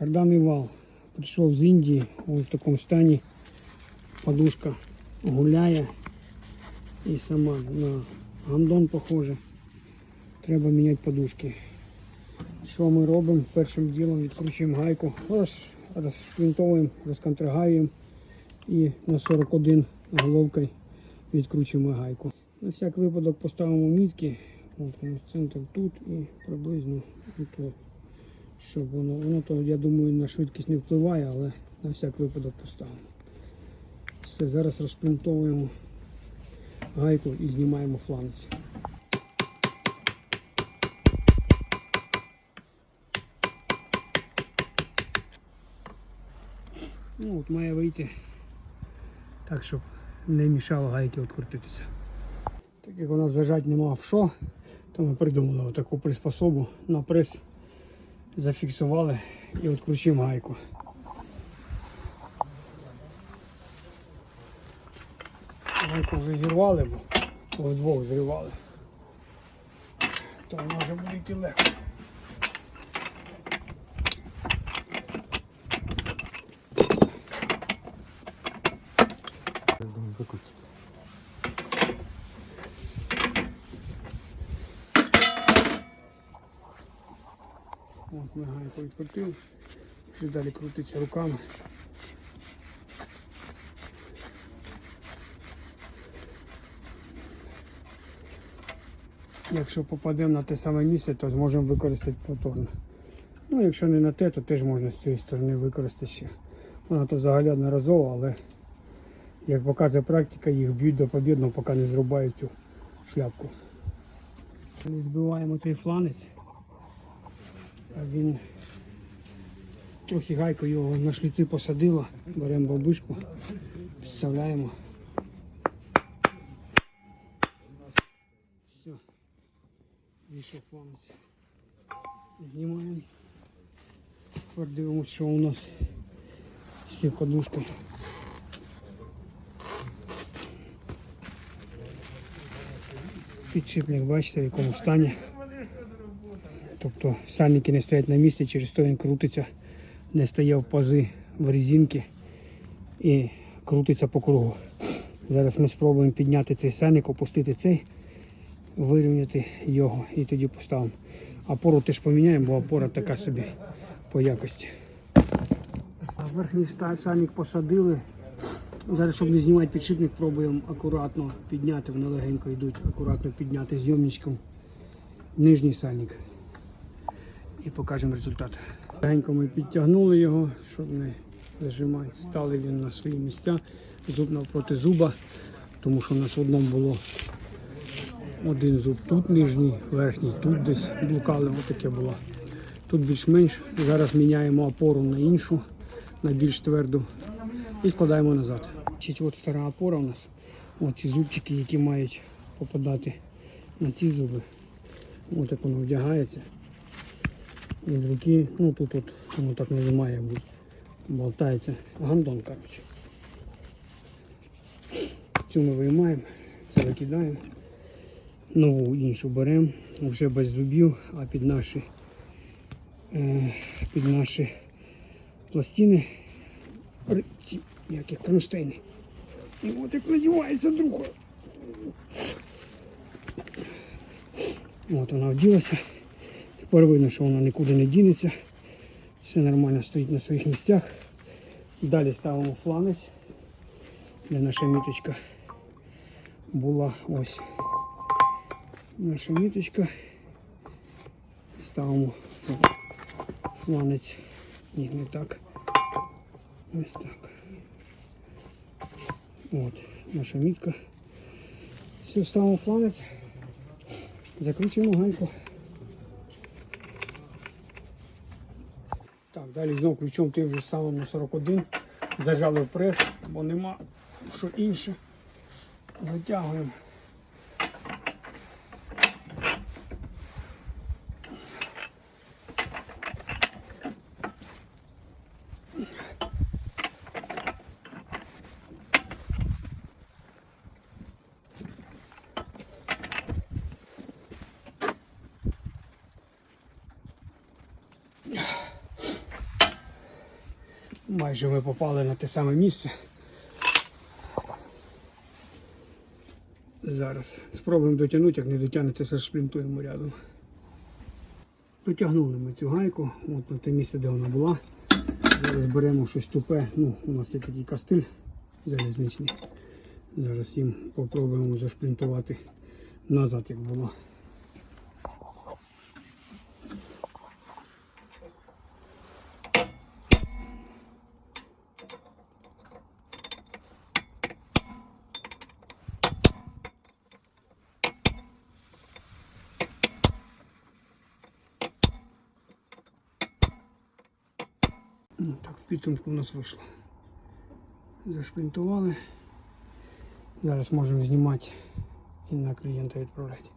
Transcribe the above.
Карданний вал. Прийшов з Індії, ось в такому стані. Подушка гуляє і сама на гандон похоже. Треба міняти подушки. Що ми робимо? Першим ділом відкручуємо гайку, розшвинтовуємо, розконтрагаємо і на 41 головкою відкручуємо гайку. На всяк випадок поставимо мітки. От центр тут і приблизно тут. Щоб воно, воно то, я думаю, на швидкість не впливає, але на всяк випадок поставимо. Все, зараз розшплінтовуємо гайку і знімаємо фланець. Ну, от має вийти так, щоб не мішало гайки відкрутитися. Так як у нас зажать нема в що, то ми придумали таку приспособу на прес зафіксували і відкручуємо гайку. Гайку вже зірвали, бо вдвох зривали. То може буде йти легко. Я думаю, выкрутить. От ми гайку відкрутили. Вже далі крутиться руками. Якщо попадемо на те саме місце, то зможемо використати повторно. Ну, якщо не на те, то теж можна з цієї сторони використати ще. Вона то взагалі одноразово, але як показує практика, їх б'ють до побідного, поки не зрубають цю шляпку. Ми збиваємо той фланець. Він трохи гайко його на шліці посадила. Беремо бабушку, підставляємо. Все. Вийшов фланець. Знімаємо. Тепер дивимося, що у нас з цією подушкою. Підшипник, бачите, в якому стані. Тобто сальники не стоять на місці, через то він крутиться, не стає в пази в резинки і крутиться по кругу. Зараз ми спробуємо підняти цей сальник, опустити цей, вирівняти його і тоді поставимо. Опору теж поміняємо, бо опора така собі по якості. Верхній сальник посадили. Зараз, щоб не знімати підшипник, пробуємо акуратно підняти, вони легенько йдуть, акуратно підняти зйомничком нижній сальник і покажемо результат. Легенько ми підтягнули його, щоб не зажимати. Стали він на свої місця, зуб навпроти зуба, тому що у нас в одному було один зуб тут нижній, верхній, тут десь блукали, отаке було. Тут більш-менш. Зараз міняємо опору на іншу, на більш тверду і складаємо назад. От стара опора у нас. Ось ці зубчики, які мають попадати на ці зуби. Ось як воно вдягається. Від руки, ну тут от воно так не має бути. Болтається. Гандон, коротше. Цю ми виймаємо, це викидаємо. Нову іншу беремо, вже без зубів, а під наші, е, під наші пластини, ці, як їх, кронштейни. І от як надівається друга. От вона вділася. Тепер видно, що вона нікуди не дінеться. Все нормально стоїть на своїх місцях. Далі ставимо фланець, де наша міточка була ось. Наша міточка. Ставимо фланець. Ні, не так. Ось так. От, наша мітка. Все, ставимо фланець. Закручуємо гайку. Так, далі знову ключом тим же самим на 41. Зажали в прес, бо нема що інше. Витягуємо. Майже ми попали на те саме місце. Зараз спробуємо дотягнути, як не дотягнеться, все шплінтуємо рядом. Дотягнули ми цю гайку, от на те місце, де вона була. Зараз беремо щось тупе. Ну, у нас є такий кастиль залізничний. Зараз їм попробуємо зашплінтувати назад, як було. Так, в підсумку у нас вийшло. Зашпинтували. Зараз можемо знімати і на клієнта відправляти.